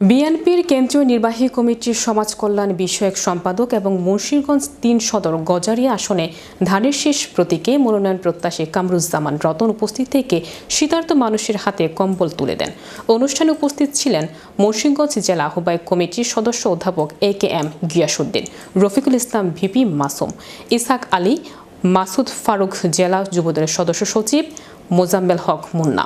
বিএনপির কেন্দ্রীয় নির্বাহী কমিটির সমাজ কল্যাণ বিষয়ক সম্পাদক এবং মুন্সিরগঞ্জ তিন সদর গজারিয়া আসনে ধানের শেষ প্রতীকে মনোনয়ন প্রত্যাশী কামরুজ্জামান রতন উপস্থিত থেকে শীতার্ত মানুষের হাতে কম্বল তুলে দেন। অনুষ্ঠানে উপস্থিত ছিলেন মুন্সিরগঞ্জ জেলা আহ্বায়ক কমিটির সদস্য অধ্যাপক A K M Giasuddin Rafiqul Islam VP Masum Ishaq Ali, Masud Faruk জেলা যুবদলের সদস্য সচিব, মোজাম্মেল হক মুন্না।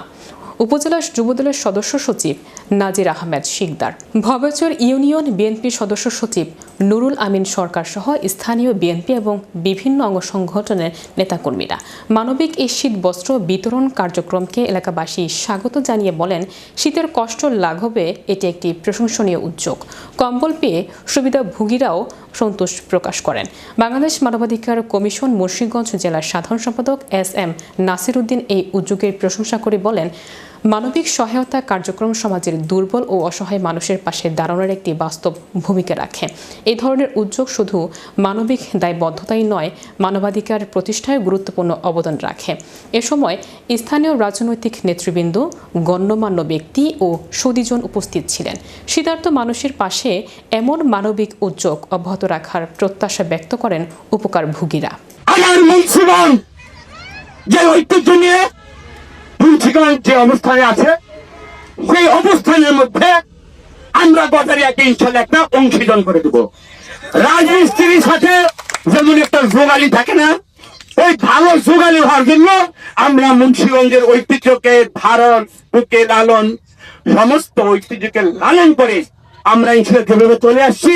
উপজেলা যুবদলের সদস্য সচিব নাজির আহমেদ শিকদার। ভবেচর ইউনিয়ন বিএনপি সদস্য সচিব নুরুল আমিন সরকার সহ স্থানীয় বিএনপি এবং বিভিন্ন অঙ্গ সংগঠনের নেতাকর্মীরা মানবিক এই শীত বস্ত্র বিতরণ কার্যক্রমকে এলাকাবাসী স্বাগত জানিয়ে বলেন, শীতের কষ্ট লাঘবে এটি একটি প্রশংসনীয় উদ্যোগ। কম্বল পেয়ে সুবিধাভোগীরাও সন্তোষ প্রকাশ করেন। বাংলাদেশ মানবাধিকার কমিশন মুন্সিগঞ্জ জেলার সাধারণ সম্পাদক এস এম নাসির উদ্দিন এই উদ্যোগের প্রশংসা করে বলেন মানবিক সহায়তা কার্যক্রম সমাজের দুর্বল ও অসহায় মানুষের পাশে দাঁড়ানোর একটি বাস্তব ভূমিকা রাখে। এই ধরনের উদ্যোগ শুধু মানবিক দায়বদ্ধতাই নয়, মানবাধিকার প্রতিষ্ঠায় গুরুত্বপূর্ণ অবদান রাখে। এ সময় স্থানীয় রাজনৈতিক নেতৃবৃন্দ, গণ্যমান্য ব্যক্তি ও সুদীজন উপস্থিত ছিলেন। শীতার্থ মানুষের পাশে এমন মানবিক উদ্যোগ অব্যাহত রাখার প্রত্যাশা ব্যক্ত করেন উপকারভোগীরা। আমার যে ঐতিহ্য নিয়ে মুন্সিগঞ্জ যে অবস্থানে আছে, সেই অবস্থানের মধ্যে আমরা ইনশাল্লাহ একটা অংশীদান করে দেব। রাজমিস্ত্রির সাথে যেমন একটা যোগালি থাকে না ওই ভালো যোগালি হওয়ার জন্য আমরা মুন্সিগঞ্জের ঐতিহ্যকে ধারণ, বুকে লালন, সমস্ত ঐতিহ্যকে লালন করে আমরা ইনশাল্লাহ যেভাবে চলে আসছি।